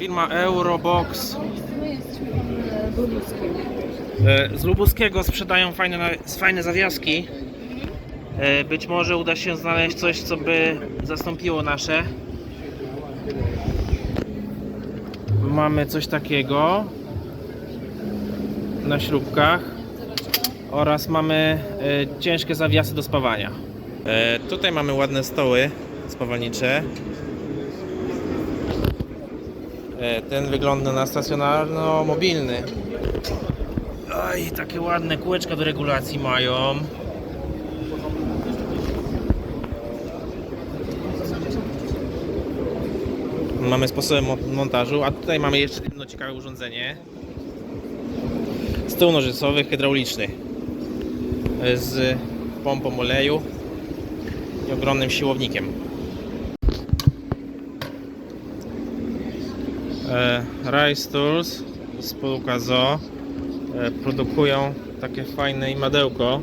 Firma Eurobox. E, Z Lubuskiego sprzedają fajne, fajne zawiaski. E, Być może uda się znaleźć coś, co by zastąpiło nasze. Mamy coś takiego na śrubkach oraz mamy e, ciężkie zawiasy do spawania. Tutaj mamy ładne stoły spawalnicze. E, Ten wygląda na stacjonarno-mobilny. Oj, takie ładne kółeczka do regulacji mają. Mamy sposobem mon- montażu, a tutaj mamy jeszcze jedno ciekawe urządzenie. Stół nożycowy hydrauliczny z pompą oleju i ogromnym siłownikiem. E, Rice Tools, spółka ZO e, produkują takie fajne imadełko,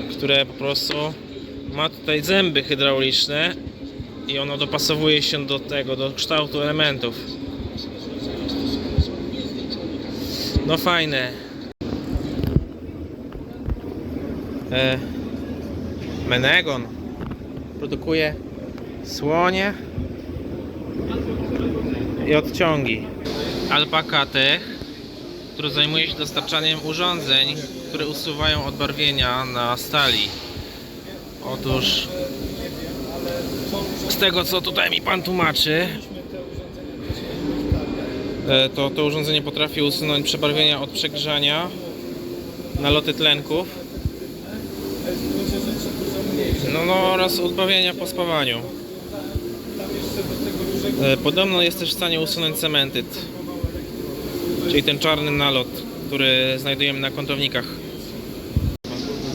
e, które po prostu ma tutaj zęby hydrauliczne i ono dopasowuje się do tego, do kształtu elementów. No fajne. E, Menegon produkuje słonie i odciągi. Alpaka Tech, który zajmuje się dostarczaniem urządzeń, które usuwają odbarwienia na stali. Otóż z tego co tutaj mi pan tłumaczy, e, to to urządzenie potrafi usunąć przebarwienia od przegrzania, naloty tlenków, no, no oraz odbarwienia po spawaniu. E, Podobno jest też w stanie usunąć cementyt, czyli ten czarny nalot, który znajdujemy na kątownikach.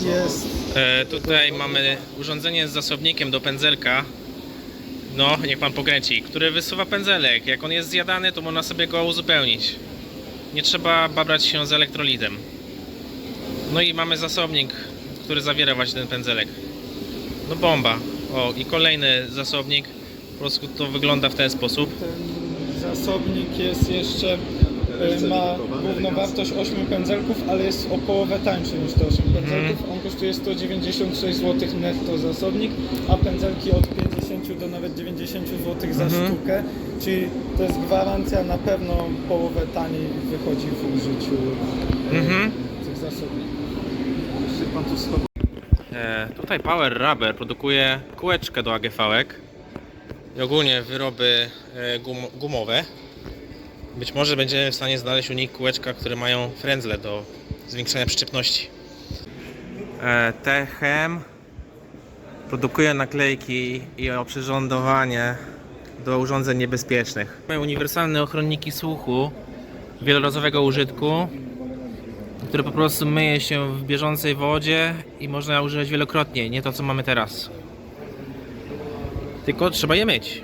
Jest. E, tutaj mamy urządzenie z zasobnikiem do pędzelka. No, niech pan pokręci, który wysuwa pędzelek. Jak on jest zjadany, to można sobie go uzupełnić. Nie trzeba babrać się z elektrolitem. No i mamy zasobnik, który zawiera właśnie ten pędzelek. No bomba. O, i kolejny zasobnik. Po prostu to wygląda w ten sposób. Ten zasobnik jest jeszcze, y, ma główną wartość 8 pędzelków, ale jest o połowę tańszy niż te 8 pędzelków. On kosztuje 196 zł netto zasobnik, a pędzelki od 50 do nawet 90 zł za Mhm. sztukę. Czyli to jest gwarancja, na pewno połowę taniej wychodzi w użyciu y, Mhm. tych zasobników. E, tutaj Power Rubber produkuje kółeczkę do AGV-ek i ogólnie wyroby e, gum, gumowe. Być może będziemy w stanie znaleźć u nich kółeczka, które mają frędzle do zwiększenia przyczepności. E, Techem produkuje naklejki i oprzyrządowanie do urządzeń niebezpiecznych. Mamy uniwersalne ochronniki słuchu wielorazowego użytku, które po prostu myje się w bieżącej wodzie i można używać wielokrotnie, nie to co mamy teraz. Tylko trzeba je myć.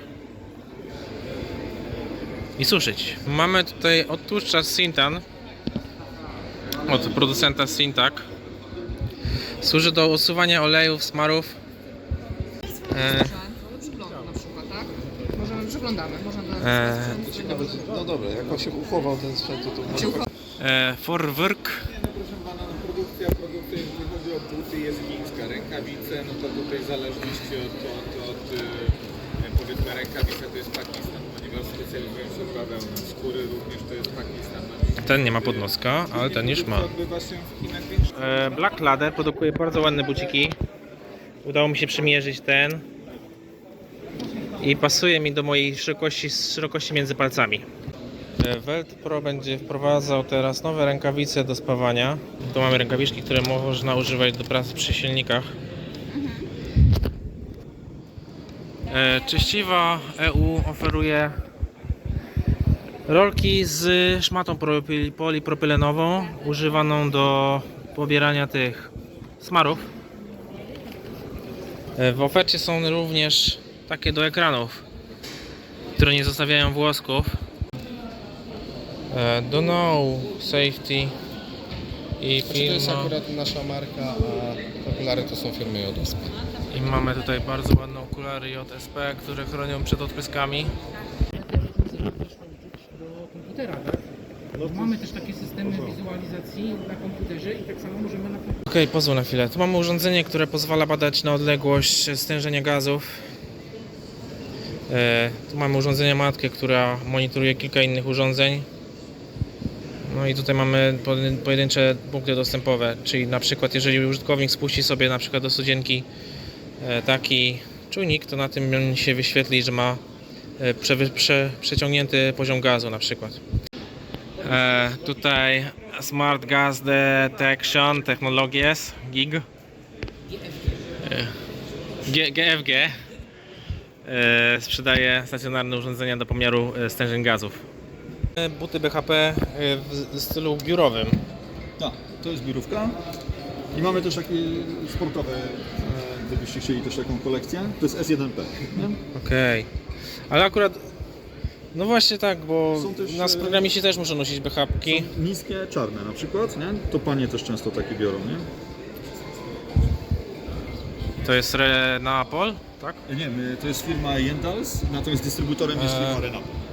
I suszyć. Mamy tutaj odtłuszczacz Sintan od producenta Sintak. Służy do usuwania olejów, smarów. E, Przyglądu na przykład, tak? Możemy przeglądamy, można do e, No dobra, jak on się uchował ten sprzęt, to, to e, Forwork. Proszę pana, no produkcja, produkcja, jeżeli chodzi o buty jest chińska, rękawice, no to tutaj w zależności od, od, od e, powiedzmy rękawica to jest Pakistan, ponieważ specjalizują się w bawełnę, skóry również to jest Pakistan. Ten nie ma podnoska, ale ten już ma. E, Black Ladder produkuje bardzo ładne buciki. Udało mi się przymierzyć ten. I pasuje mi do mojej szerokości, szerokości między palcami. E, Welt Pro będzie wprowadzał teraz nowe rękawice do spawania. Tu mamy rękawiczki, które można używać do pracy przy silnikach. E, Czyściwa EU oferuje rolki z szmatą propy- polipropylenową używaną do pobierania tych smarów. E, W ofercie są również takie do ekranów, które nie zostawiają włosków. E, Do know safety i Znaczy, to jest firma. akurat nasza marka, a okulary to są firmy Jodospa. I mamy tutaj bardzo ładną okulary JSP, które chronią przed odpryskami. do komputera, tak? Mamy też takie systemy wizualizacji na komputerze i tak samo możemy na komputerze Okej, pozwól na chwilę. Tu mamy urządzenie, które pozwala badać na odległość stężenia gazów. E, tu mamy urządzenie matkę, która monitoruje kilka innych urządzeń. No i tutaj mamy pojedyn- pojedyncze punkty dostępowe, czyli na przykład jeżeli użytkownik spuści sobie na przykład do studzienki e, taki czujnik, to na tym się wyświetli, że ma e, prze, prze, przeciągnięty poziom gazu na przykład. E, tutaj Smart Gas Detection Technologies GIG. E, GFG e, sprzedaje stacjonarne urządzenia do pomiaru stężeń gazów. Buty BHP e, w stylu biurowym. Tak, to jest biurówka. I mamy też takie sportowe, e, gdybyście chcieli też taką kolekcję. To jest S1P. Nie? Okej. Ale akurat no właśnie tak, bo też, nas e, programiści też muszą nosić BHP-ki. Są niskie, czarne na przykład, nie? To panie też często takie biorą, nie? To jest Renapol, tak? Nie, my, to jest firma Jendals, natomiast dystrybutorem jest firma Renault.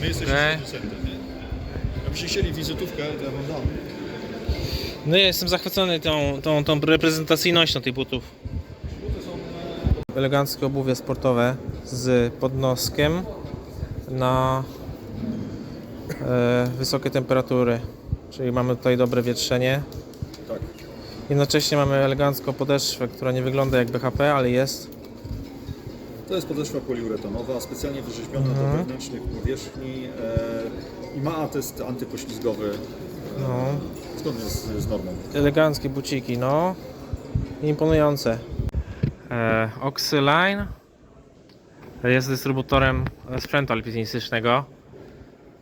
My jesteśmy Okej. producentem, nie? Jakbyście chcieli wizytówkę, to ja wam dam. No ja jestem zachwycony tą, tą, tą reprezentacyjnością tych butów. Eleganckie obuwie sportowe z podnoskiem na e, wysokie temperatury. Czyli mamy tutaj dobre wietrzenie. Tak. Jednocześnie mamy elegancką podeszwę, która nie wygląda jak BHP, ale jest. To jest podeszwa poliuretonowa, specjalnie wyrzeźbiona Mhm. do wewnętrznych powierzchni e, i ma atest antypoślizgowy No. zgodnie z, z normą. Eleganckie buciki, no. Imponujące. E, Oxyline jest dystrybutorem sprzętu alpinistycznego.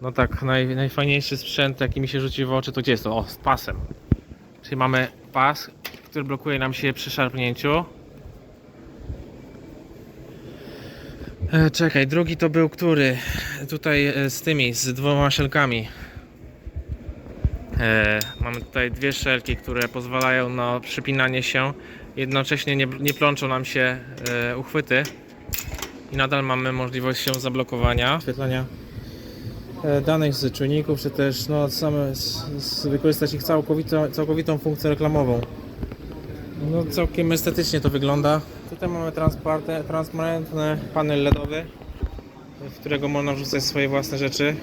No tak, naj, najfajniejszy sprzęt, jaki mi się rzuci w oczy, to gdzie jest to? O, z pasem. Czyli mamy pas, który blokuje nam się przy szarpnięciu. Czekaj, drugi to był który? Tutaj e, z tymi, z dwoma szelkami. E, mamy tutaj dwie szelki, które pozwalają na przypinanie się. Jednocześnie nie, nie plączą nam się e, uchwyty. I nadal mamy możliwość się zablokowania. Świetlania e, danych z czujników, czy też no, same, z, z wykorzystać ich całkowitą, całkowitą funkcję reklamową. No całkiem estetycznie to wygląda. Tutaj mamy transparentny panel LEDowy, w którego można wrzucać swoje własne rzeczy.